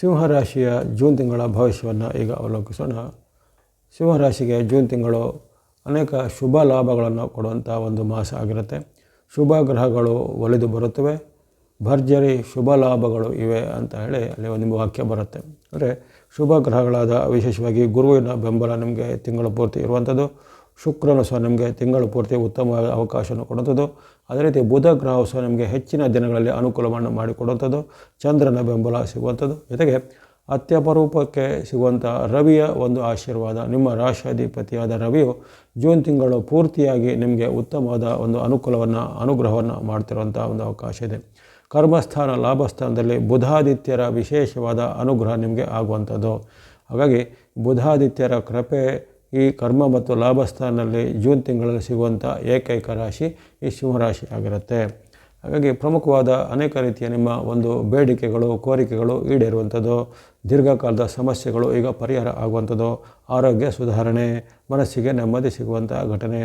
ಸಿಂಹರಾಶಿಯ June ತಿಂಗಳ ಭವಿಷ್ಯವನ್ನು ಈಗ ಅವಲೋಕಿಸೋಣ. ಸಿಂಹರಾಶಿಗೆ ಜೂನ್ ತಿಂಗಳು ಅನೇಕ ಶುಭ ಲಾಭಗಳನ್ನು ಕೊಡುವಂಥ ಒಂದು ಮಾಸ ಆಗಿರುತ್ತೆ. ಶುಭ ಗ್ರಹಗಳು ಒಲಿದು ಬರುತ್ತವೆ. ಭರ್ಜರಿ ಶುಭ ಲಾಭಗಳು ಇವೆ ಅಂತ ಹೇಳಿ ಅಲ್ಲಿ ಒಂದು ವಾಕ್ಯ ಬರುತ್ತೆ. ಅಂದರೆ ಶುಭ ಗ್ರಹಗಳಾದ ವಿಶೇಷವಾಗಿ ಗುರುವಿನ ಬೆಂಬಲ ನಿಮಗೆ ತಿಂಗಳು ಪೂರ್ತಿ ಇರುವಂಥದ್ದು ಶುಕ್ರನು ಸಹ ನಿಮಗೆ ತಿಂಗಳು ಪೂರ್ತಿ ಉತ್ತಮವಾದ ಅವಕಾಶವನ್ನು ಕೊಡುವಂಥದ್ದು ಅದೇ ರೀತಿ ಬುಧ ಗ್ರಹವು ಸಹ ನಿಮಗೆ ಹೆಚ್ಚಿನ ದಿನಗಳಲ್ಲಿ ಅನುಕೂಲವನ್ನು ಮಾಡಿಕೊಡುವಂಥದ್ದು ಚಂದ್ರನ ಬೆಂಬಲ ಸಿಗುವಂಥದ್ದು. ಜೊತೆಗೆ ಅತ್ಯಪರೂಪಕ್ಕೆ ಸಿಗುವಂಥ ರವಿಯ ಒಂದು ಆಶೀರ್ವಾದ, ನಿಮ್ಮ ರಾಷ್ಟ್ರಾಧಿಪತಿಯಾದ ರವಿಯು ಜೂನ್ ತಿಂಗಳು ಪೂರ್ತಿಯಾಗಿ ನಿಮಗೆ ಉತ್ತಮವಾದ ಒಂದು ಅನುಕೂಲವನ್ನು, ಅನುಗ್ರಹವನ್ನು ಮಾಡ್ತಿರುವಂಥ ಒಂದು ಅವಕಾಶ ಇದೆ. ಕರ್ಮಸ್ಥಾನ ಲಾಭಸ್ಥಾನದಲ್ಲಿ ಬುಧಾದಿತ್ಯರ ವಿಶೇಷವಾದ ಅನುಗ್ರಹ ನಿಮಗೆ ಆಗುವಂಥದ್ದು. ಹಾಗಾಗಿ ಬುಧಾದಿತ್ಯರ ಕೃಪೆ ಈ ಕರ್ಮ ಮತ್ತು ಲಾಭಸ್ಥಾನದಲ್ಲಿ ಜೂನ್ ತಿಂಗಳಲ್ಲಿ ಸಿಗುವಂಥ ಏಕೈಕ ರಾಶಿ ಈ ಸಿಂಹರಾಶಿ ಆಗಿರುತ್ತೆ. ಹಾಗಾಗಿ ಪ್ರಮುಖವಾದ ಅನೇಕ ರೀತಿಯ ನಿಮ್ಮ ಒಂದು ಬೇಡಿಕೆಗಳು, ಕೋರಿಕೆಗಳು ಈಡೇರುವಂಥದ್ದು. ದೀರ್ಘಕಾಲದ ಸಮಸ್ಯೆಗಳು ಈಗ ಪರಿಹಾರ ಆಗುವಂಥದ್ದು. ಆರೋಗ್ಯ ಸುಧಾರಣೆ, ಮನಸ್ಸಿಗೆ ನೆಮ್ಮದಿ ಸಿಗುವಂಥ ಘಟನೆ,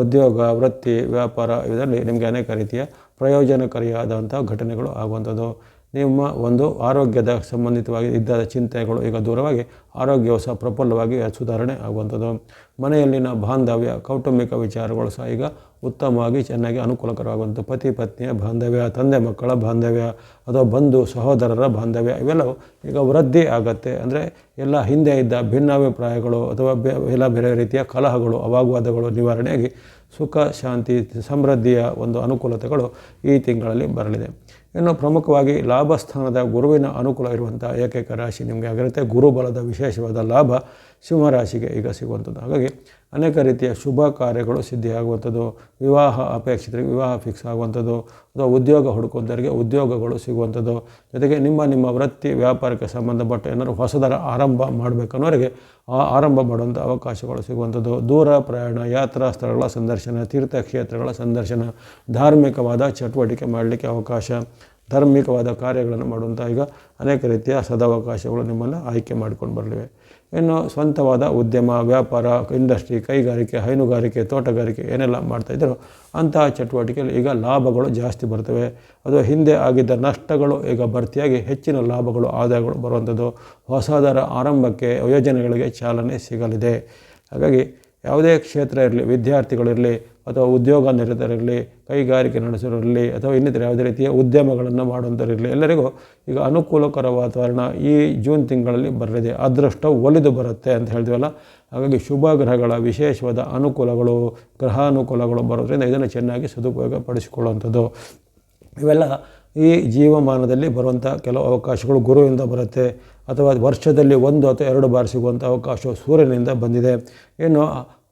ಉದ್ಯೋಗ, ವೃತ್ತಿ, ವ್ಯಾಪಾರ, ಇದರಲ್ಲಿ ನಿಮಗೆ ಅನೇಕ ರೀತಿಯ ಪ್ರಯೋಜನಕಾರಿಯಾದಂಥ ಘಟನೆಗಳು ಆಗುವಂಥದ್ದು. ನಿಮ್ಮ ಒಂದು ಆರೋಗ್ಯದ ಸಂಬಂಧಿತವಾಗಿ ಇದ್ದ ಚಿಂತೆಗಳು ಈಗ ದೂರವಾಗಿ ಆರೋಗ್ಯವು ಸಹ ಪ್ರಫುಲ್ಲವಾಗಿ ಸುಧಾರಣೆ ಆಗುವಂಥದ್ದು. ಮನೆಯಲ್ಲಿನ ಬಾಂಧವ್ಯ, ಕೌಟುಂಬಿಕ ವಿಚಾರಗಳು ಸಹ ಈಗ ಉತ್ತಮವಾಗಿ ಚೆನ್ನಾಗಿ ಅನುಕೂಲಕರವಾಗುವಂಥ ಪತಿ, ಪತ್ನಿಯ ಬಾಂಧವ್ಯ, ತಂದೆ ಮಕ್ಕಳ ಬಾಂಧವ್ಯ, ಅಥವಾ ಬಂಧು ಸಹೋದರರ ಬಾಂಧವ್ಯ, ಇವೆಲ್ಲವೂ ಈಗ ವೃದ್ಧಿ ಆಗುತ್ತೆ. ಅಂದರೆ ಎಲ್ಲ ಹಿಂದೆ ಇದ್ದ ಭಿನ್ನಾಭಿಪ್ರಾಯಗಳು ಅಥವಾ ಎಲ್ಲ ಬೇರೆ ರೀತಿಯ ಕಲಹಗಳು, ಅವಾಗ್ವಾದಗಳು ನಿವಾರಣೆಯಾಗಿ ಸುಖ, ಶಾಂತಿ, ಸಮೃದ್ಧಿಯ ಒಂದು ಅನುಕೂಲತೆಗಳು ಈ ತಿಂಗಳಲ್ಲಿ ಬರಲಿದೆ. ಇನ್ನು ಪ್ರಮುಖವಾಗಿ ಲಾಭಸ್ಥಾನದ ಗುರುವಿನ ಅನುಕೂಲ ಇರುವಂಥ ಏಕೈಕ ರಾಶಿ ನಿಮಗೆ ಆಗಿರುತ್ತೆ. ಗುರುಬಲದ ವಿಶೇಷವಾದ ಲಾಭ ಸಿಂಹರಾಶಿಗೆ ಈಗ ಸಿಗುವಂಥದ್ದು. ಹಾಗಾಗಿ ಅನೇಕ ರೀತಿಯ ಶುಭ ಕಾರ್ಯಗಳು ಸಿದ್ಧಿಯಾಗುವಂಥದ್ದು, ವಿವಾಹ ಅಪೇಕ್ಷಿತರಿಗೆ ವಿವಾಹ ಫಿಕ್ಸ್ ಆಗುವಂಥದ್ದು, ಅಥವಾ ಉದ್ಯೋಗ ಹುಡುಕುವಂಥವರಿಗೆ ಉದ್ಯೋಗಗಳು ಸಿಗುವಂಥದ್ದು. ಜೊತೆಗೆ ನಿಮ್ಮ ನಿಮ್ಮ ವೃತ್ತಿ, ವ್ಯಾಪಾರಕ್ಕೆ ಸಂಬಂಧಪಟ್ಟ ಏನಾದರೂ ಹೊಸದರ ಆರಂಭ ಮಾಡಬೇಕನ್ನೋರಿಗೆ ಆ ಆರಂಭ ಮಾಡುವಂಥ ಅವಕಾಶಗಳು ಸಿಗುವಂಥದ್ದು. ದೂರ ಪ್ರಯಾಣ, ಯಾತ್ರಾ ಸ್ಥಳಗಳ ಸಂದರ್ಶನ, ತೀರ್ಥಕ್ಷೇತ್ರಗಳ ಸಂದರ್ಶನ, ಧಾರ್ಮಿಕವಾದ ಚಟುವಟಿಕೆ ಮಾಡಲಿಕ್ಕೆ ಅವಕಾಶ. ಧಾರ್ಮಿಕವಾದ ಕಾರ್ಯಗಳನ್ನು ಮಾಡುವಂಥ ಈಗ ಅನೇಕ ರೀತಿಯ ಸದಾವಕಾಶಗಳು ನಿಮ್ಮನ್ನು ಆಯ್ಕೆ ಮಾಡಿಕೊಂಡು ಬರಲಿವೆ. ಇನ್ನು ಸ್ವಂತವಾದ ಉದ್ಯಮ, ವ್ಯಾಪಾರ, ಇಂಡಸ್ಟ್ರಿ, ಕೈಗಾರಿಕೆ, ಹೈನುಗಾರಿಕೆ, ತೋಟಗಾರಿಕೆ ಏನೆಲ್ಲ ಮಾಡ್ತಾಯಿದ್ದರು ಅಂತಹ ಚಟುವಟಿಕೆಯಲ್ಲಿ ಈಗ ಲಾಭಗಳು ಜಾಸ್ತಿ ಬರ್ತವೆ. ಅದು ಹಿಂದೆ ಆಗಿದ್ದ ನಷ್ಟಗಳು ಈಗ ಭರ್ತಿಯಾಗಿ ಹೆಚ್ಚಿನ ಲಾಭಗಳು, ಆದಾಯಗಳು ಬರುವಂಥದ್ದು. ಹೊಸದರ ಆರಂಭಕ್ಕೆ ಯೋಜನೆಗಳಿಗೆ ಚಾಲನೆ ಸಿಗಲಿದೆ. ಹಾಗಾಗಿ ಯಾವುದೇ ಕ್ಷೇತ್ರ ಇರಲಿ, ವಿದ್ಯಾರ್ಥಿಗಳಿರಲಿ ಅಥವಾ ಉದ್ಯೋಗ ನಿರತರಿರಲಿ ಕೈಗಾರಿಕೆ ನಡೆಸೋರಿರಲಿ, ಅಥವಾ ಇನ್ನಿತರ ಯಾವುದೇ ರೀತಿಯ ಉದ್ಯಮಗಳನ್ನು ಮಾಡುವಂಥರಿರಲಿ ಎಲ್ಲರಿಗೂ ಈಗ ಅನುಕೂಲಕರ ವಾತಾವರಣ ಈ ಜೂನ್ ತಿಂಗಳಲ್ಲಿ ಬರಲಿದೆ. ಅದೃಷ್ಟ ಒಲಿದು ಬರುತ್ತೆ ಅಂತ ಹೇಳ್ತೀವಲ್ಲ? ಹಾಗಾಗಿ ಶುಭ ಗ್ರಹಗಳ ವಿಶೇಷವಾದ ಅನುಕೂಲಗಳು, ಗ್ರಹಾನುಕೂಲಗಳು ಬರೋದ್ರಿಂದ ಇದನ್ನು ಚೆನ್ನಾಗಿ ಸದುಪಯೋಗ ಪಡಿಸಿಕೊಳ್ಳುವಂಥದ್ದು ಇವೆಲ್ಲ ಈ ಜೀವಮಾನದಲ್ಲಿ ಬರುವಂಥ ಕೆಲವು ಅವಕಾಶಗಳು ಗುರುವಿಂದ ಬರುತ್ತೆ, ಅಥವಾ ವರ್ಷದಲ್ಲಿ ಒಂದು ಅಥವಾ ಎರಡು ಬಾರಿ ಸಿಗುವಂಥ ಅವಕಾಶ ಸೂರ್ಯನಿಂದ ಬಂದಿದೆ. ಇನ್ನು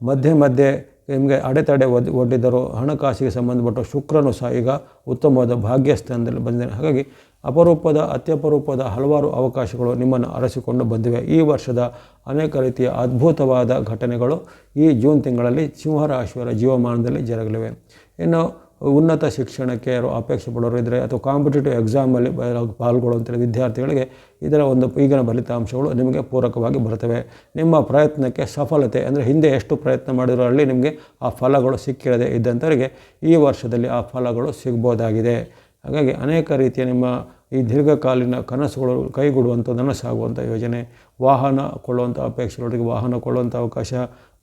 ಮಧ್ಯೆ ಮಧ್ಯೆ ನಿಮಗೆ ಅಡೆತಡೆ ಒದ್ ಒಡ್ಡಿದ್ದರು ಹಣಕಾಸಿಗೆ ಸಂಬಂಧಪಟ್ಟ ಶುಕ್ರನು ಸಹ ಈಗ ಉತ್ತಮವಾದ ಭಾಗ್ಯಸ್ಥಾನದಲ್ಲಿ ಬಂದಿದೆ ಹಾಗಾಗಿ ಅಪರೂಪದ, ಅತ್ಯಪರೂಪದ ಹಲವಾರು ಅವಕಾಶಗಳು ನಿಮ್ಮನ್ನು ಅರಸಿಕೊಂಡು ಬಂದಿವೆ. ಈ ವರ್ಷದ ಅನೇಕ ರೀತಿಯ ಅದ್ಭುತವಾದ ಘಟನೆಗಳು ಈ ಜೂನ್ ತಿಂಗಳಲ್ಲಿ ಸಿಂಹರಾಶಿಯವರ ಜೀವಮಾನದಲ್ಲಿ ಜರುಗಲಿವೆ. ಇನ್ನು ಉನ್ನತ ಶಿಕ್ಷಣಕ್ಕೆ ಯಾರು ಅಪೇಕ್ಷೆ ಪಡೋರು ಇದ್ದರೆ ಅಥವಾ ಕಾಂಪಿಟೇಟಿವ್ ಎಕ್ಸಾಮಲ್ಲಿ ಪಾಲ್ಗೊಳ್ಳುವಂಥ ವಿದ್ಯಾರ್ಥಿಗಳಿಗೆ ಇದರ ಒಂದು ಈಗಿನ ಫಲಿತಾಂಶಗಳು ನಿಮಗೆ ಪೂರಕವಾಗಿ ಬರ್ತವೆ ನಿಮ್ಮ ಪ್ರಯತ್ನಕ್ಕೆ ಸಫಲತೆ ಅಂದರೆ ಹಿಂದೆ ಎಷ್ಟು ಪ್ರಯತ್ನ ಮಾಡಿರೋ ಅಲ್ಲಿ ನಿಮಗೆ ಆ ಫಲಗಳು ಸಿಕ್ಕಿರದೆ ಇದ್ದಂಥವರಿಗೆ ಈ ವರ್ಷದಲ್ಲಿ ಆ ಫಲಗಳು ಸಿಗ್ಬೋದಾಗಿದೆ. ಹಾಗಾಗಿ ಅನೇಕ ರೀತಿಯ ನಿಮ್ಮ ಈ ದೀರ್ಘಕಾಲೀನ ಕನಸುಗಳು ಕೈಗೂಡುವಂಥ ನನಸಾಗುವಂಥ ಯೋಜನೆ, ವಾಹನ ಕೊಳ್ಳುವಂಥ ಅಪೇಕ್ಷೆಗಳಿಗೆ ವಾಹನ ಕೊಳ್ಳುವಂಥ ಅವಕಾಶ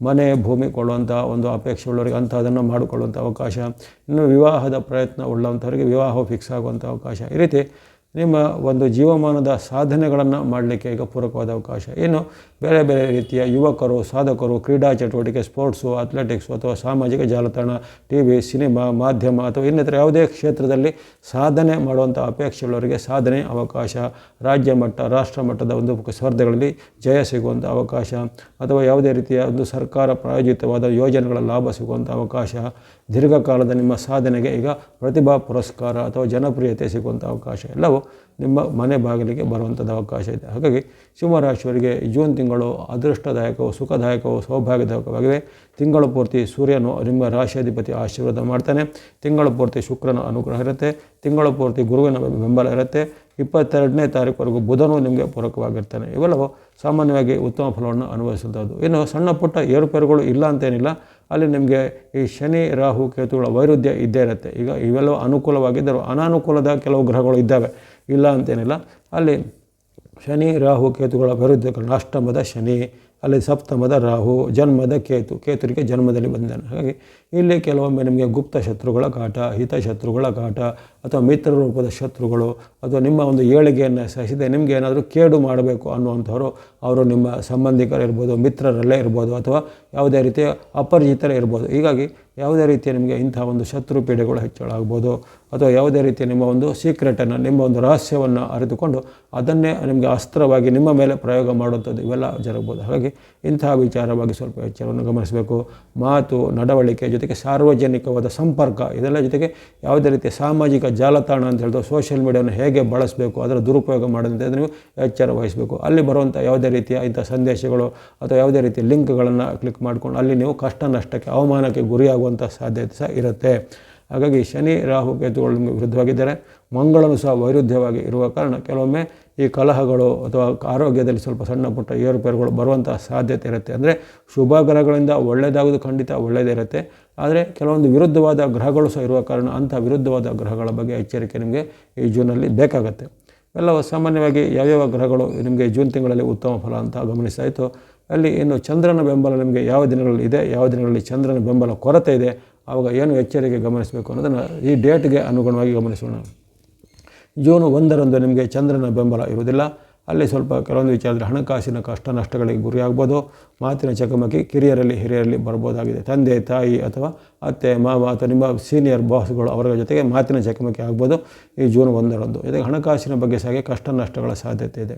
ಮನೆ, ಭೂಮಿ ಕೊಳ್ಳುವಂಥ ಒಂದು ಅಪೇಕ್ಷೆ ಉಳ್ಳವರಿಗೆ ಅಂಥದನ್ನು ಮಾಡಿಕೊಳ್ಳುವಂಥ ಅವಕಾಶ, ಇನ್ನು ವಿವಾಹದ ಪ್ರಯತ್ನ ಉಳ್ಳಂಥವರಿಗೆ ವಿವಾಹ ಫಿಕ್ಸ್ ಆಗುವಂಥ ಅವಕಾಶ ಈ ರೀತಿ ನಿಮ್ಮ ಒಂದು ಜೀವಮಾನದ ಸಾಧನೆಗಳನ್ನು ಮಾಡಲಿಕ್ಕೆ ಈಗ ಪೂರಕವಾದ ಅವಕಾಶ. ಏನು ಬೇರೆ ಬೇರೆ ರೀತಿಯ ಯುವಕರು, ಸಾಧಕರು, ಕ್ರೀಡಾ ಚಟುವಟಿಕೆ, ಸ್ಪೋರ್ಟ್ಸು, ಅಥ್ಲೆಟಿಕ್ಸು ಅಥವಾ ಸಾಮಾಜಿಕ ಜಾಲತಾಣ, ಟಿ ವಿ, ಸಿನಿಮಾ, ಮಾಧ್ಯಮ ಅಥವಾ ಇನ್ನಿತರ ಯಾವುದೇ ಕ್ಷೇತ್ರದಲ್ಲಿ ಸಾಧನೆ ಮಾಡುವಂಥ ಅಪೇಕ್ಷೆಗಳವರಿಗೆ ಸಾಧನೆ ಅವಕಾಶ. ರಾಜ್ಯ ಮಟ್ಟ, ರಾಷ್ಟ್ರ ಮಟ್ಟದ ಒಂದು ಸ್ಪರ್ಧೆಗಳಲ್ಲಿ ಜಯ ಸಿಗುವಂಥ ಅವಕಾಶ ಅಥವಾ ಯಾವುದೇ ರೀತಿಯ ಒಂದು ಸರ್ಕಾರ ಪ್ರಾಯೋಜಿತವಾದ ಯೋಜನೆಗಳ ಲಾಭ ಸಿಗುವಂಥ ಅವಕಾಶ. ದೀರ್ಘಕಾಲದ ನಿಮ್ಮ ಸಾಧನೆಗೆ ಈಗ ಪ್ರತಿಭಾ ಪುರಸ್ಕಾರ ಅಥವಾ ಜನಪ್ರಿಯತೆ ಸಿಗುವಂಥ ಅವಕಾಶ. ಎಲ್ಲವೂ ನಿಮ್ಮ ಮನೆ ಬಾಗಿಲಿಗೆ ಬರುವಂಥದ್ದು ಅವಕಾಶ ಇದೆ. ಹಾಗಾಗಿ ಸಿಂಹರಾಶಿಯವರಿಗೆ ಜೂನ್ ತಿಂಗಳು ಅದೃಷ್ಟದಾಯಕವು ಸುಖದಾಯಕವು ಸೌಭಾಗ್ಯದಾಯಕವಾಗಿದೆ. ತಿಂಗಳು ಪೂರ್ತಿ ಸೂರ್ಯನು ನಿಮ್ಮ ರಾಶಿಯಾಧಿಪತಿ ಆಶೀರ್ವಾದ ಮಾಡ್ತಾನೆ. ತಿಂಗಳು ಪೂರ್ತಿ ಶುಕ್ರನ ಅನುಗ್ರಹ ಇರುತ್ತೆ. ತಿಂಗಳು ಪೂರ್ತಿ ಗುರುವಿನ ಬೆಂಬಲ ಇರುತ್ತೆ. ಇಪ್ಪತ್ತೆರಡನೇ ತಾರೀಕುವರೆಗೂ ಬುಧನು ನಿಮಗೆ ಪೂರಕವಾಗಿರ್ತಾನೆ. ಇವೆಲ್ಲವೂ ಸಾಮಾನ್ಯವಾಗಿ ಉತ್ತಮ ಫಲವನ್ನು ಅನುಭವಿಸುವಂಥದ್ದು. ಇನ್ನು ಸಣ್ಣ ಪುಟ್ಟ ಏರುಪೇರುಗಳು ಇಲ್ಲ ಅಂತೇನಿಲ್ಲ. ಅಲ್ಲಿ ನಿಮಗೆ ಈ ಶನಿ, ರಾಹು, ಕೇತುಗಳ ವೈರುಧ್ಯ ಇದ್ದೇ ಇರುತ್ತೆ. ಈಗ ಇವೆಲ್ಲವೂ ಅನುಕೂಲವಾಗಿದ್ದರೂ ಅನಾನುಕೂಲದ ಕೆಲವು ಗ್ರಹಗಳು ಇದ್ದಾವೆ. ಇಲ್ಲ ಅಂತೇನಿಲ್ಲ. ಅಲ್ಲಿ ಶನಿ, ರಾಹು, ಕೇತುಗಳ ವಿರುದ್ಧ ಕಾರಣ ಅಷ್ಟಮದ ಶನಿ, ಅಲ್ಲಿ ಸಪ್ತಮದ ರಾಹು, ಜನ್ಮದ ಕೇತು, ಕೇತುರಿಗೆ ಜನ್ಮದಲ್ಲಿ ಬಂದಾನೆ. ಹಾಗಾಗಿ ಇಲ್ಲಿ ಕೆಲವೊಮ್ಮೆ ನಿಮಗೆ ಗುಪ್ತ ಶತ್ರುಗಳ ಕಾಟ ಹಿತಶತ್ರುಗಳ ಕಾಟ, ಅಥವಾ ಮಿತ್ರ ರೂಪದ ಶತ್ರುಗಳು, ಅಥವಾ ನಿಮ್ಮ ಒಂದು ಏಳಿಗೆಯನ್ನು ಸಹಿಸಿದೆ, ನಿಮಗೆ ಏನಾದರೂ ಕೇಡು ಮಾಡಬೇಕು ಅನ್ನುವಂಥವ್ರು, ಅವರು ನಿಮ್ಮ ಸಂಬಂಧಿಕರಿರ್ಬೋದು, ಮಿತ್ರರಲ್ಲೇ ಇರ್ಬೋದು, ಅಥವಾ ಯಾವುದೇ ರೀತಿಯ ಅಪರಿಚಿತರೇ ಇರ್ಬೋದು. ಹೀಗಾಗಿ ಯಾವುದೇ ರೀತಿಯ ನಿಮಗೆ ಇಂಥ ಒಂದು ಶತ್ರು ಪೀಡೆಗಳು ಹೆಚ್ಚಳ ಆಗ್ಬೋದು ಅಥವಾ ಯಾವುದೇ ರೀತಿಯ ನಿಮ್ಮ ಒಂದು ಸೀಕ್ರೆಟನ್ನು ನಿಮ್ಮ ಒಂದು ರಹಸ್ಯವನ್ನು ಅರಿತುಕೊಂಡು ಅದನ್ನೇ ನಿಮಗೆ ಅಸ್ತ್ರವಾಗಿ ನಿಮ್ಮ ಮೇಲೆ ಪ್ರಯೋಗ ಮಾಡುವಂಥದ್ದು ಇವೆಲ್ಲ ಜರಗ್ಬೋದು. ಹಾಗಾಗಿ ಇಂತಹ ವಿಚಾರವಾಗಿ ಸ್ವಲ್ಪ ಎಚ್ಚರವನ್ನು ಗಮನಿಸಬೇಕು. ಮಾತು, ನಡವಳಿಕೆ ಜೊತೆಗೆ ಸಾರ್ವಜನಿಕವಾದ ಸಂಪರ್ಕ, ಇದೆಲ್ಲ ಜೊತೆಗೆ ಯಾವುದೇ ರೀತಿಯ ಸಾಮಾಜಿಕ ಜಾಲತಾಣ ಅಂತ ಹೇಳಿದ್ರು ಸೋಷಿಯಲ್ ಮೀಡಿಯಾವನ್ನು ಹೇಗೆ ಬಳಸಬೇಕು, ಅದರ ದುರುಪಯೋಗ ಮಾಡದಂತೆ ನೀವು ಎಚ್ಚರ ವಹಿಸಬೇಕು. ಅಲ್ಲಿ ಬರುವಂಥ ಯಾವುದೇ ರೀತಿಯ ಇಂಥ ಸಂದೇಶಗಳು ಅಥವಾ ಯಾವುದೇ ರೀತಿಯ ಲಿಂಕ್ಗಳನ್ನು ಕ್ಲಿಕ್ ಮಾಡಿಕೊಂಡು ಅಲ್ಲಿ ನೀವು ಕಷ್ಟ ನಷ್ಟಕ್ಕೆ, ಅವಮಾನಕ್ಕೆ ಗುರಿಯಾಗುವಂಥ ಸಾಧ್ಯತೆ ಸಹ ಇರುತ್ತೆ. ಹಾಗಾಗಿ ಶನಿ, ರಾಹು ಕೇತುಗಳು ನಿಮಗೆ ವಿರುದ್ಧವಾಗಿದ್ದಾರೆ. ಮಂಗಳನು ಸಹ ವೈರುಧ್ಯವಾಗಿ ಇರುವ ಕಾರಣ ಕೆಲವೊಮ್ಮೆ ಈ ಕಲಹಗಳು ಅಥವಾ ಆರೋಗ್ಯದಲ್ಲಿ ಸ್ವಲ್ಪ ಸಣ್ಣ ಪುಟ್ಟ ಏರುಪೇರುಗಳು ಬರುವಂಥ ಸಾಧ್ಯತೆ ಇರುತ್ತೆ. ಅಂದರೆ ಶುಭ ಗ್ರಹಗಳಿಂದ ಒಳ್ಳೆಯದಾಗೋದು ಖಂಡಿತ ಒಳ್ಳೆಯದೇ ಇರುತ್ತೆ. ಆದರೆ ಕೆಲವೊಂದು ವಿರುದ್ಧವಾದ ಗ್ರಹಗಳು ಸಹ ಇರುವ ಕಾರಣ ಅಂಥ ವಿರುದ್ಧವಾದ ಗ್ರಹಗಳ ಬಗ್ಗೆ ಎಚ್ಚರಿಕೆ ನಿಮಗೆ ಈ ಜೂನಲ್ಲಿ ಬೇಕಾಗುತ್ತೆ. ಎಲ್ಲವೂ ಸಾಮಾನ್ಯವಾಗಿ ಯಾವ್ಯಾವ ಗ್ರಹಗಳು ನಿಮಗೆ ಜೂನ್ ತಿಂಗಳಲ್ಲಿ ಉತ್ತಮ ಫಲ ಅಂತ ಗಮನಿಸಾಯಿತು ಅಲ್ಲಿ ಏನು ಚಂದ್ರನ ಬೆಂಬಲ ನಿಮಗೆ ಯಾವ ದಿನಗಳಲ್ಲಿ ಇದೆ, ಯಾವ ದಿನಗಳಲ್ಲಿ ಚಂದ್ರನ ಬೆಂಬಲ ಕೊರತೆ ಇದೆ ಆವಾಗ ಏನು ಎಚ್ಚರಿಕೆ ಗಮನಿಸಬೇಕು ಅನ್ನೋದನ್ನು ಈ ಡೇಟ್ಗೆ ಅನುಗುಣವಾಗಿ ಗಮನಿಸೋಣ. ಜೂನ್ ಒಂದರಂದು ನಿಮಗೆ ಚಂದ್ರನ ಬೆಂಬಲ ಇರುವುದಿಲ್ಲ. ಅಲ್ಲಿ ಸ್ವಲ್ಪ ಕೆಲವೊಂದು ವಿಚಾರದಲ್ಲಿ ಹಣಕಾಸಿನ ಕಷ್ಟ ನಷ್ಟಗಳಿಗೆ ಗುರಿಯಾಗ್ಬೋದು. ಮಾತಿನ ಚಕಮಕಿ ಕಿರಿಯರಲ್ಲಿ ಹಿರಿಯರಲ್ಲಿ ಬರ್ಬೋದಾಗಿದೆ. ತಂದೆ, ತಾಯಿ ಅಥವಾ ಅತ್ತೆ, ಮಾವ ಅಥವಾ ನಿಮ್ಮ ಸೀನಿಯರ್ ಬಾಸ್ಗಳು ಅವರ ಜೊತೆಗೆ ಮಾತಿನ ಚಕಮಕಿ ಆಗ್ಬೋದು ಈ ಜೂನ್ ಒಂದರಂದು. ಜೊತೆಗೆ ಹಣಕಾಸಿನ ಬಗ್ಗೆ ಸಹ ಕಷ್ಟ ನಷ್ಟಗಳ ಸಾಧ್ಯತೆ ಇದೆ.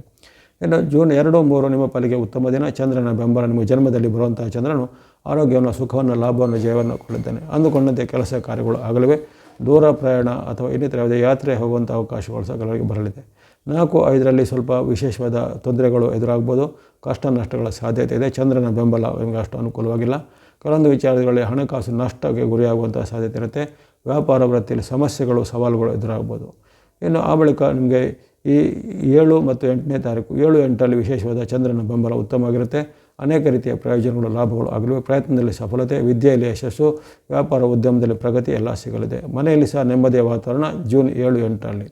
ಇನ್ನು ಜೂನ್ ಎರಡು ಮೂರು ನಿಮ್ಮ ಪಾಲಿಗೆ ಉತ್ತಮ ದಿನ. ಚಂದ್ರನ ಬೆಂಬಲ ನಿಮ್ಮ ಜನ್ಮದಲ್ಲಿ ಬರುವಂತಹ ಚಂದ್ರನು ಆರೋಗ್ಯವನ್ನು, ಸುಖವನ್ನು, ಲಾಭವನ್ನು, ಜಯವನ್ನು ಕೊಡುತ್ತಾನೆ. ಅಂದುಕೊಂಡಂತೆ ಕೆಲಸ ಕಾರ್ಯಗಳು ಆಗಲಿವೆ. ದೂರ ಪ್ರಯಾಣ ಅಥವಾ ಇನ್ನಿತರ ಯಾವುದೇ ಯಾತ್ರೆ ಹೋಗುವಂಥ ಅವಕಾಶಗಳು ಸಹ ಕೆಲವರಿಗೆ ಬರಲಿದೆ. ನಾಲ್ಕು ಐದರಲ್ಲಿ ಸ್ವಲ್ಪ ವಿಶೇಷವಾದ ತೊಂದರೆಗಳು ಎದುರಾಗ್ಬೋದು. ಕಷ್ಟ ನಷ್ಟಗಳ ಸಾಧ್ಯತೆ ಇದೆ. ಚಂದ್ರನ ಬೆಂಬಲ ನಿಮಗೆ ಅಷ್ಟು ಅನುಕೂಲವಾಗಿಲ್ಲ. ಕೆಲವೊಂದು ವಿಚಾರಗಳಲ್ಲಿ ಹಣಕಾಸು ನಷ್ಟಕ್ಕೆ ಗುರಿಯಾಗುವಂಥ ಸಾಧ್ಯತೆ ಇರುತ್ತೆ. ವ್ಯಾಪಾರ ವೃತ್ತಿಯಲ್ಲಿ ಸಮಸ್ಯೆಗಳು, ಸವಾಲುಗಳು ಎದುರಾಗ್ಬೋದು. ಇನ್ನು ಆ ಬಳಿಕ ನಿಮಗೆ ಈ ಏಳು ಮತ್ತು ಎಂಟನೇ ತಾರೀಕು, ಏಳು ಎಂಟರಲ್ಲಿ ವಿಶೇಷವಾದ ಚಂದ್ರನ ಬೆಂಬಲ ಉತ್ತಮವಾಗಿರುತ್ತೆ. ಅನೇಕ ರೀತಿಯ ಪ್ರಯೋಜನಗಳು, ಲಾಭಗಳು ಆಗಲಿವೆ. ಪ್ರಯತ್ನದಲ್ಲಿ ಸಫಲತೆ, ವಿದ್ಯೆಯಲ್ಲಿ ಯಶಸ್ಸು, ವ್ಯಾಪಾರ ಉದ್ಯಮದಲ್ಲಿ ಪ್ರಗತಿ ಎಲ್ಲ ಸಿಗಲಿದೆ. ಮನೆಯಲ್ಲಿ ಸಹ ನೆಮ್ಮದಿಯ ವಾತಾವರಣ ಜೂನ್ ಏಳು ಎಂಟರಲ್ಲಿ.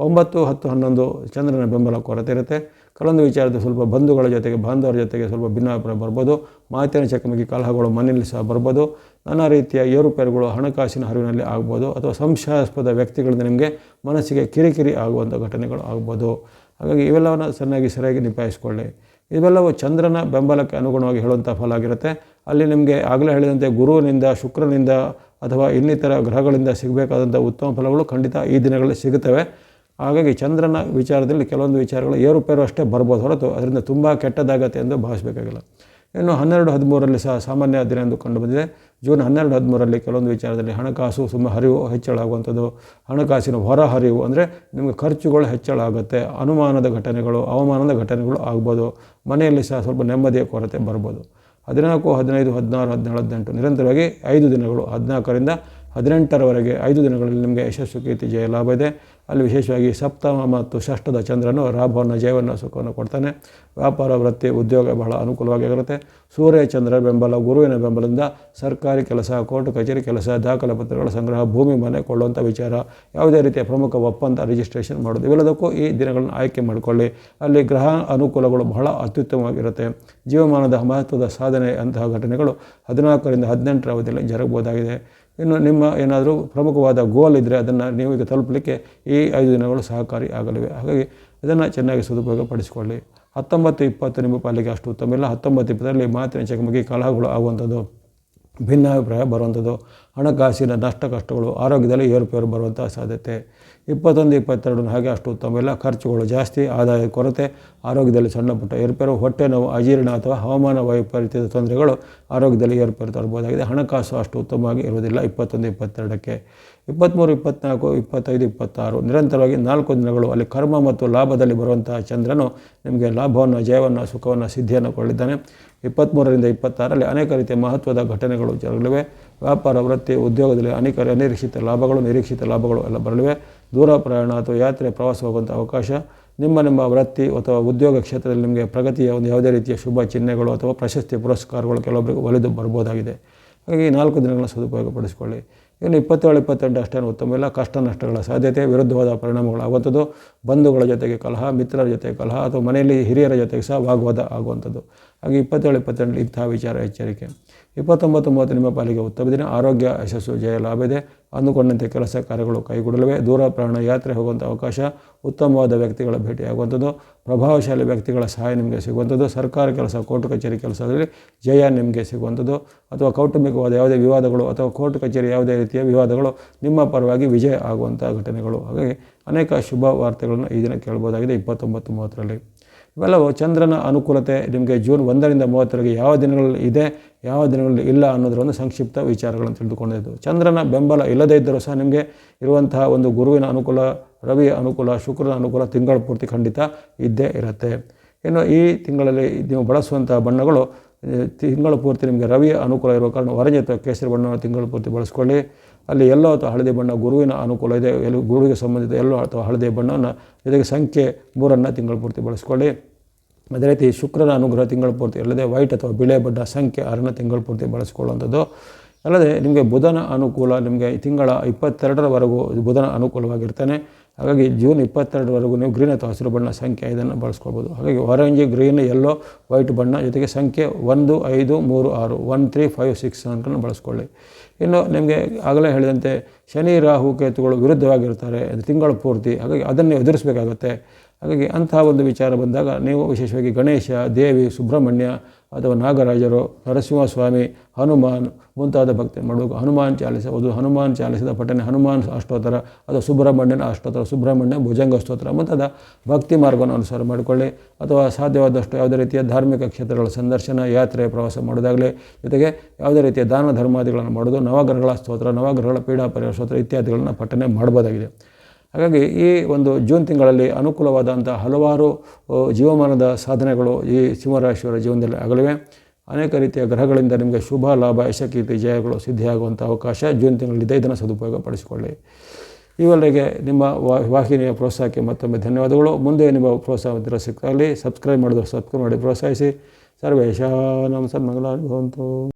ಒಂಬತ್ತು, ಹತ್ತು, ಹನ್ನೊಂದು ಚಂದ್ರನ ಬೆಂಬಲ ಕೊರತೆ ಇರುತ್ತೆ. ಕೆಲವೊಂದು ವಿಚಾರದ ಸ್ವಲ್ಪ ಬಂಧುಗಳ ಜೊತೆಗೆ, ಬಾಂಧವರ ಜೊತೆಗೆ ಸ್ವಲ್ಪ ಭಿನ್ನಾಭಿಪ್ರಾಯ ಬರ್ಬೋದು. ಮಾತಿನ ಚಕಮಕಿ, ಕಲಹಗಳು ಮನೆಯಲ್ಲಿ ಸಹ ಬರ್ಬೋದು. ನಾನಾ ರೀತಿಯ ಏರುಪೇರುಗಳು ಹಣಕಾಸಿನ ಹರಿವಿನಲ್ಲಿ ಆಗ್ಬೋದು ಅಥವಾ ಸಂಶಯಾಸ್ಪದ ವ್ಯಕ್ತಿಗಳಿಂದ ನಿಮಗೆ ಮನಸ್ಸಿಗೆ ಕಿರಿಕಿರಿ ಆಗುವಂಥ ಘಟನೆಗಳು ಆಗ್ಬೋದು. ಹಾಗಾಗಿ ಇವೆಲ್ಲವನ್ನು ಚೆನ್ನಾಗಿ ಸರಿಯಾಗಿ ನಿಭಾಯಿಸ್ಕೊಳ್ಳಿ. ಇವೆಲ್ಲವೂ ಚಂದ್ರನ ಬೆಂಬಲಕ್ಕೆ ಅನುಗುಣವಾಗಿ ಹೇಳುವಂಥ ಫಲ ಆಗಿರುತ್ತೆ ಅಲ್ಲಿ ನಿಮಗೆ ಆಗಲೇ ಹೇಳಿದಂತೆ ಗುರುವಿನಿಂದ, ಶುಕ್ರನಿಂದ ಅಥವಾ ಇನ್ನಿತರ ಗ್ರಹಗಳಿಂದ ಸಿಗಬೇಕಾದಂಥ ಉತ್ತಮ ಫಲಗಳು ಖಂಡಿತ ಈ ದಿನಗಳಲ್ಲಿ ಸಿಗುತ್ತವೆ. ಹಾಗಾಗಿ ಚಂದ್ರನ ವಿಚಾರದಲ್ಲಿ ಕೆಲವೊಂದು ವಿಚಾರಗಳು ಏರುಪೇರು ಅಷ್ಟೇ ಬರ್ಬೋದು ಹೊರತು ಅದರಿಂದ ತುಂಬ ಕೆಟ್ಟದಾಗತ್ತೆ ಎಂದು ಭಾವಿಸಬೇಕಾಗಿಲ್ಲ. ಇನ್ನು ಹನ್ನೆರಡು ಹದಿಮೂರರಲ್ಲಿ ಸಹ ಸಾಮಾನ್ಯ ದಿನ ಎಂದು ಕಂಡುಬಂದಿದೆ ಜೂನ್ ಹನ್ನೆರಡು ಹದಿಮೂರರಲ್ಲಿ ಕೆಲವೊಂದು ವಿಚಾರದಲ್ಲಿ ಹಣಕಾಸು ಸುಮ್ಮ ಹರಿವು, ಹೆಚ್ಚಳ ಆಗುವಂಥದ್ದು, ಹಣಕಾಸಿನ ಹೊರ ಹರಿವು ಅಂದರೆ ನಿಮಗೆ ಖರ್ಚುಗಳು ಹೆಚ್ಚಳ ಆಗುತ್ತೆ, ಅನುಮಾನದ ಘಟನೆಗಳು, ಅವಮಾನದ ಘಟನೆಗಳು ಆಗ್ಬೋದು, ಮನೆಯಲ್ಲಿ ಸಹ ಸ್ವಲ್ಪ ನೆಮ್ಮದಿಯ ಕೊರತೆ ಬರ್ಬೋದು. ಹದಿನಾಲ್ಕು, ಹದಿನೈದು, ಹದಿನಾರು ಹದಿನೇಳು ಹದಿನೆಂಟು ನಿರಂತರವಾಗಿ ಐದು ದಿನಗಳು, ಹದಿನಾಲ್ಕರಿಂದ ಹದಿನೆಂಟರವರೆಗೆ ಐದು ದಿನಗಳಲ್ಲಿ ನಿಮಗೆ ಯಶಸ್ಸು, ಕೀರ್ತಿ, ಜಯ, ಲಾಭ ಇದೆ. ಅಲ್ಲಿ ವಿಶೇಷವಾಗಿ ಸಪ್ತಮ ಮತ್ತು ಷಷ್ಠದ ಚಂದ್ರನು ಲಾಭವನ್ನು ಜಯವನ್ನು, ಸುಖವನ್ನು ಕೊಡ್ತಾನೆ. ವ್ಯಾಪಾರ, ವೃತ್ತಿ, ಉದ್ಯೋಗ ಬಹಳ ಅನುಕೂಲವಾಗಿರುತ್ತೆ ಸೂರ್ಯ ಚಂದ್ರ ಬೆಂಬಲ, ಗುರುವಿನ ಬೆಂಬಲದಿಂದ ಸರ್ಕಾರಿ ಕೆಲಸ, ಕೋರ್ಟ್ ಕಚೇರಿ ಕೆಲಸ, ದಾಖಲೆ ಪತ್ರಗಳ ಸಂಗ್ರಹ, ಭೂಮಿ ಮನೆ ಕೊಳ್ಳುವಂಥ ವಿಚಾರ, ಯಾವುದೇ ರೀತಿಯ ಪ್ರಮುಖ ಒಪ್ಪಂದ ರಿಜಿಸ್ಟ್ರೇಷನ್ ಮಾಡೋದು, ಇವೆಲ್ಲದಕ್ಕೂ ಈ ದಿನಗಳನ್ನು ಆಯ್ಕೆ ಮಾಡಿಕೊಳ್ಳಿ. ಅಲ್ಲಿ ಗ್ರಹ ಅನುಕೂಲಗಳು ಬಹಳ ಅತ್ಯುತ್ತಮವಾಗಿರುತ್ತೆ. ಜೀವಮಾನದ ಮಹತ್ವದ ಸಾಧನೆ ಅಂತಹ ಘಟನೆಗಳು ಹದಿನಾಲ್ಕರಿಂದ ಹದಿನೆಂಟರ ಅವಧಿಯಲ್ಲಿ ಜರಗಬಹುದಾಗಿದೆ. ಇನ್ನು ನಿಮ್ಮ ಏನಾದರೂ ಪ್ರಮುಖವಾದ ಗೋಲ್ ಇದ್ದರೆ ಅದನ್ನು ನೀವು ಈಗ ತಲುಪಲಿಕ್ಕೆ ಈ ಐದು ದಿನಗಳು ಸಹಕಾರಿ ಆಗಲಿವೆ. ಹಾಗಾಗಿ ಇದನ್ನು ಚೆನ್ನಾಗಿ ಸದುಪಯೋಗಪಡಿಸಿಕೊಳ್ಳಿ. ಹತ್ತೊಂಬತ್ತು ಇಪ್ಪತ್ತು ನಿಮ್ಮ ಪಾಲಿಗೆ ಅಷ್ಟು ಉತ್ತಮ. ಇಲ್ಲ, ಹತ್ತೊಂಬತ್ತು ಇಪ್ಪತ್ತರಲ್ಲಿ ಮಾತಿನ ಚಕಮಕಿ ಕಲಹಗಳು ಆಗುವಂಥದ್ದು. ಭಿನ್ನಾಭಿಪ್ರಾಯ ಬರುವಂಥದ್ದು. ಹಣಕಾಸಿನ ನಷ್ಟ ಕಷ್ಟಗಳು ಆರೋಗ್ಯದಲ್ಲಿ ಏರುಪೇರು ಬರುವಂಥ ಸಾಧ್ಯತೆ. ಇಪ್ಪತ್ತೊಂದು, ಇಪ್ಪತ್ತೆರಡು ಹಾಗೆ ಅಷ್ಟು ಉತ್ತಮ. ಇಲ್ಲ ಖರ್ಚುಗಳು ಜಾಸ್ತಿ, ಆದಾಯ ಕೊರತೆ, ಆರೋಗ್ಯದಲ್ಲಿ ಸಣ್ಣ ಪುಟ್ಟ ಏರುಪೇರು, ಹೊಟ್ಟೆ ನೋವು, ಅಜೀರ್ಣ ಅಥವಾ ಹವಾಮಾನ ವೈಪರೀತ್ಯದ ತೊಂದರೆಗಳು ಆರೋಗ್ಯದಲ್ಲಿ ಏರುಪೇರು ತರಬಹುದಾಗಿದೆ. ಹಣಕಾಸು ಅಷ್ಟು ಉತ್ತಮವಾಗಿ ಇರುವುದಿಲ್ಲ ಇಪ್ಪತ್ತೊಂದು, ಇಪ್ಪತ್ತೆರಡಕ್ಕೆ. ಇಪ್ಪತ್ತ್ಮೂರು ಇಪ್ಪತ್ತ್ನಾಲ್ಕು ಇಪ್ಪತ್ತೈದು, ಇಪ್ಪತ್ತಾರು. ನಿರಂತರವಾಗಿ ನಾಲ್ಕು ದಿನಗಳು ಅಲ್ಲಿ ಕರ್ಮ ಮತ್ತು ಲಾಭದಲ್ಲಿ ಬರುವಂತಹ ಚಂದ್ರನು ನಿಮಗೆ ಲಾಭವನ್ನು, ಜಯವನ್ನು, ಸುಖವನ್ನು, ಸಿದ್ಧಿಯನ್ನು ಕೊಳ್ಳಿದ್ದಾನೆ ಇಪ್ಪತ್ತ್ಮೂರರಿಂದ ಇಪ್ಪತ್ತಾರರಲ್ಲಿ ಅನೇಕ ರೀತಿಯ ಮಹತ್ವದ ಘಟನೆಗಳು ಜರುಗಲಿವೆ. ವ್ಯಾಪಾರ, ವೃತ್ತಿ, ಉದ್ಯೋಗದಲ್ಲಿ ಅನೇಕ ಅನಿರೀಕ್ಷಿತ ಲಾಭಗಳು, ನಿರೀಕ್ಷಿತ ಲಾಭಗಳು ಎಲ್ಲ ಬರಲಿವೆ. ದೂರ ಪ್ರಯಾಣ ಅಥವಾ ಯಾತ್ರೆ ಪ್ರವಾಸ ಹೋಗುವಂಥ ಅವಕಾಶ. ನಿಮ್ಮ ನಿಮ್ಮ ವೃತ್ತಿ ಅಥವಾ ಉದ್ಯೋಗ ಕ್ಷೇತ್ರದಲ್ಲಿ ನಿಮಗೆ ಪ್ರಗತಿಯ ಒಂದು ಯಾವುದೇ ರೀತಿಯ ಶುಭ ಚಿಹ್ನೆಗಳು ಅಥವಾ ಪ್ರಶಸ್ತಿ, ಪುರಸ್ಕಾರಗಳು ಕೆಲವೊಬ್ಬರಿಗೆ ಒಲಿದು ಬರ್ಬೋದಾಗಿದೆ. ಹಾಗಾಗಿ ನಾಲ್ಕು ದಿನಗಳನ್ನು ಸದುಪಯೋಗಪಡಿಸಿಕೊಳ್ಳಿ. ಇನ್ನು ಇಪ್ಪತ್ತೇಳು, ಇಪ್ಪತ್ತೆಂಟು ಅಷ್ಟೇನು ಉತ್ತಮ ಇಲ್ಲ. ಕಷ್ಟ ನಷ್ಟಗಳ ಸಾಧ್ಯತೆ, ವಿರುದ್ಧವಾದ ಪರಿಣಾಮಗಳಾಗುವಂಥದ್ದು ಬಂಧುಗಳ ಜೊತೆಗೆ ಕಲಹ, ಮಿತ್ರರ ಜೊತೆಗೆ ಕಲಹ ಅಥವಾ ಮನೆಯಲ್ಲಿ ಹಿರಿಯರ ಜೊತೆಗೆ ಸಹ ವಾಗ್ವಾದ ಆಗುವಂಥದ್ದು. ಹಾಗೆ ಇಪ್ಪತ್ತೇಳು ಇಪ್ಪತ್ತೆಂಟು ಇಂತಹ ವಿಚಾರ ಎಚ್ಚರಿಕೆ. ಇಪ್ಪತ್ತೊಂಬತ್ತು, ಮೂವತ್ತು ನಿಮ್ಮ ಪಾಲಿಗೆ ಉತ್ತಮ ದಿನ. ಆರೋಗ್ಯ, ಯಶಸ್ಸು, ಜಯ, ಲಾಭ ಇದೆ. ಅಂದುಕೊಂಡಂತೆ ಕೆಲಸ ಕಾರ್ಯಗಳು ಕೈಗೂಡಲಿವೆ ದೂರ ಪ್ರಯಾಣ ಯಾತ್ರೆ ಹೋಗುವಂಥ ಅವಕಾಶ ಉತ್ತಮವಾದ ವ್ಯಕ್ತಿಗಳ ಭೇಟಿಯಾಗುವಂಥದ್ದು. ಪ್ರಭಾವಶಾಲಿ ವ್ಯಕ್ತಿಗಳ ಸಹಾಯ ನಿಮಗೆ ಸಿಗುವಂಥದ್ದು. ಸರ್ಕಾರ ಕೆಲಸ, ಕೋರ್ಟ್ ಕಚೇರಿ ಕೆಲಸದಲ್ಲಿ ಜಯ ನಿಮಗೆ ಸಿಗುವಂಥದ್ದು. ಅಥವಾ ಕೌಟುಂಬಿಕವಾದ ಯಾವುದೇ ವಿವಾದಗಳು ಅಥವಾ ಕೋರ್ಟ್ ಕಚೇರಿ ಯಾವುದೇ ರೀತಿಯ ವಿವಾದಗಳು ನಿಮ್ಮ ಪರವಾಗಿ ವಿಜಯ ಆಗುವಂಥ ಘಟನೆಗಳು. ಹಾಗಾಗಿ ಅನೇಕ ಶುಭ ವಾರ್ತೆಗಳನ್ನು ಈ ದಿನ ಕೇಳ್ಬೋದಾಗಿದೆ ಇಪ್ಪತ್ತೊಂಬತ್ತು ಮೂವತ್ತರಲ್ಲಿ. ಇವೆಲ್ಲವೂ ಚಂದ್ರನ ಅನುಕೂಲತೆ, ನಿಮಗೆ ಜೂನ್ ಒಂದರಿಂದ ಮೂವತ್ತರವರೆಗೆ ಯಾವ ದಿನಗಳಲ್ಲಿ ಇದೆ, ಯಾವ ದಿನಗಳಲ್ಲಿ ಇಲ್ಲ ಅನ್ನೋದರ ಒಂದು ಸಂಕ್ಷಿಪ್ತ ವಿಚಾರಗಳನ್ನು ತಿಳಿದುಕೊಂಡಿದ್ದು. ಚಂದ್ರನ ಬೆಂಬಲ ಇಲ್ಲದೇ ಇದ್ದರೂ ಸಹ ನಿಮಗೆ ಇರುವಂತಹ ಒಂದು ಗುರುವಿನ ಅನುಕೂಲ, ರವಿಯ ಅನುಕೂಲ, ಶುಕ್ರನ ಅನುಕೂಲ ತಿಂಗಳ ಪೂರ್ತಿ ಖಂಡಿತ ಇದ್ದೇ ಇರುತ್ತೆ. ಇನ್ನು ಈ ತಿಂಗಳಲ್ಲಿ ನೀವು ಬಳಸುವಂಥ ಬಣ್ಣಗಳು, ತಿಂಗಳ ಪೂರ್ತಿ ನಿಮಗೆ ರವಿಯ ಅನುಕೂಲ ಇರುವ ಕಾರಣ ವರಂಜಿತ ಕೇಸರಿ ಬಣ್ಣವನ್ನು ತಿಂಗಳ ಪೂರ್ತಿ ಬಳಸ್ಕೊಳ್ಳಿ. ಅಲ್ಲಿ ಎಲ್ಲೋ ಅಥವಾ ಹಳದಿ ಬಣ್ಣ ಗುರುವಿನ ಅನುಕೂಲ ಇದೆ, ಎಲ್ಲ ಗುರುವಿಗೆ ಸಂಬಂಧಿತ ಎಲ್ಲೋ ಅಥವಾ ಹಳದಿ ಬಣ್ಣವನ್ನು ಜೊತೆಗೆ ಸಂಖ್ಯೆ ಮೂರನ್ನು ತಿಂಗಳ ಪೂರ್ತಿ ಬಳಸ್ಕೊಳ್ಳಿ. ಅದೇ ರೀತಿ ಶುಕ್ರನ ಅನುಗ್ರಹ ತಿಂಗಳ ಪೂರ್ತಿ ಅಲ್ಲದೆ ವೈಟ್ ಅಥವಾ ಬಿಳೆ ಬಣ್ಣ ಸಂಖ್ಯೆ ಆರನ್ನ ತಿಂಗಳ ಪೂರ್ತಿ ಬಳಸ್ಕೊಳ್ಳುವಂಥದ್ದು. ಅಲ್ಲದೆ ನಿಮಗೆ ಬುಧನ ಅನುಕೂಲ ನಿಮಗೆ ತಿಂಗಳ ಇಪ್ಪತ್ತೆರಡರವರೆಗೂ ಬುಧನ ಅನುಕೂಲವಾಗಿರ್ತಾನೆ. ಹಾಗಾಗಿ ಜೂನ್ ಇಪ್ಪತ್ತೆರಡರವರೆಗೂ ನೀವು ಗ್ರೀನ್ ಅಥವಾ ಹಸಿರು ಬಣ್ಣ ಸಂಖ್ಯೆ ಇದನ್ನು ಬಳಸ್ಕೊಳ್ಬೋದು. ಹಾಗಾಗಿ ಆರೆಂಜ್, ಗ್ರೀನ್, ಎಲ್ಲೋ ವೈಟ್ ಬಣ್ಣ ಜೊತೆಗೆ ಸಂಖ್ಯೆ ಒಂದು, ಐದು, ಮೂರು, ಆರು ಒನ್ ತ್ರೀ, ಫೈವ್, ಸಿಕ್ಸ್ ಅನ್ನು ಬಳಸ್ಕೊಳ್ಳಿ. ಇನ್ನು ನಿಮಗೆ ಆಗಲೇ ಹೇಳಿದಂತೆ ಶನಿ, ರಾಹು, ಕೇತುಗಳು ವಿರುದ್ಧವಾಗಿರ್ತಾರೆ ಅದು ತಿಂಗಳ ಪೂರ್ತಿ, ಹಾಗಾಗಿ ಅದನ್ನು ಎದುರಿಸಬೇಕಾಗುತ್ತೆ. ಹಾಗಾಗಿ ಅಂತಹ ಒಂದು ವಿಚಾರ ಬಂದಾಗ ನೀವು ವಿಶೇಷವಾಗಿ ಗಣೇಶ, ದೇವಿ, ಸುಬ್ರಹ್ಮಣ್ಯ ಅಥವಾ ನಾಗರಾಜರು ನರಸಿಂಹಸ್ವಾಮಿ, ಹನುಮಾನ್ ಮುಂತಾದ ಭಕ್ತಿ ಮಾಡಬೇಕು ಹನುಮಾನ್ ಚಾಲಿಸ ಅದು ಹನುಮಾನ್ ಚಾಲಿಸಿದ ಪಠನೆ, ಹನುಮಾನ್ ಅಷ್ಟೋತ್ತರ ಅಥವಾ ಸುಬ್ರಹ್ಮಣ್ಯನ ಅಷ್ಟೋತ್ತರ, ಸುಬ್ರಹ್ಮಣ್ಯ ಭುಜಂಗ ಸ್ತೋತ್ರ ಮುಂತಾದ ಭಕ್ತಿ ಮಾರ್ಗವನ್ನು ಅನುಸಾರ ಮಾಡಿಕೊಳ್ಳಿ. ಅಥವಾ ಸಾಧ್ಯವಾದಷ್ಟು ಯಾವುದೇ ರೀತಿಯ ಧಾರ್ಮಿಕ ಕ್ಷೇತ್ರಗಳ ಸಂದರ್ಶನ, ಯಾತ್ರೆ, ಪ್ರವಾಸ ಮಾಡೋದಾಗಲಿ ಜೊತೆಗೆ ಯಾವುದೇ ರೀತಿಯ ದಾನ ಧರ್ಮಾದಿಗಳನ್ನು ಮಾಡೋದು ನವಗ್ರಹಗಳ ಸ್ತೋತ್ರ, ನವಗ್ರಹಗಳ ಪೀಡಾ ಪರಿಹಾರ ಸ್ತೋತ್ರ ಇತ್ಯಾದಿಗಳನ್ನು ಪಠನೆ ಮಾಡ್ಬೋದಾಗಿದೆ ಹಾಗಾಗಿ ಈ ಒಂದು ಜೂನ್ ತಿಂಗಳಲ್ಲಿ ಅನುಕೂಲವಾದಂಥ ಹಲವಾರು ಜೀವಮಾನದ ಸಾಧನೆಗಳು ಈ ಸಿಂಹರಾಶಿಯವರ ಜೀವನದಲ್ಲಿ ಆಗಲಿವೆ. ಅನೇಕ ರೀತಿಯ ಗ್ರಹಗಳಿಂದ ನಿಮಗೆ ಶುಭ, ಲಾಭ, ಯಶಕೀರ್ತಿ, ಜಯಗಳು ಸಿದ್ಧಿಯಾಗುವಂಥ ಅವಕಾಶ ಜೂನ್ ತಿಂಗಳಿದೆ ಇದನ್ನು ಸದುಪಯೋಗ ಪಡಿಸಿಕೊಳ್ಳಿ ಈವರೆಗೆ ನಿಮ್ಮ ವಾಹಿನಿಯ ಪ್ರೋತ್ಸಾಹಕ್ಕೆ ಮತ್ತೊಮ್ಮೆ ಧನ್ಯವಾದಗಳು. ಮುಂದೆ ನಿಮ್ಮ ಪ್ರೋತ್ಸಾಹ ಸಿಕ್ಕಲ್ಲಿ ಸಬ್ಸ್ಕ್ರೈಬ್ ಮಾಡಿದ್ರು ಸಬ್ಸ್ಕ್ರೈಬ್ ಮಾಡಿ ಪ್ರೋತ್ಸಾಹಿಸಿ. ಸರ್ವೇಶ ನಮ ಸನ್ಮಂಗಲಾನುಭವಂತು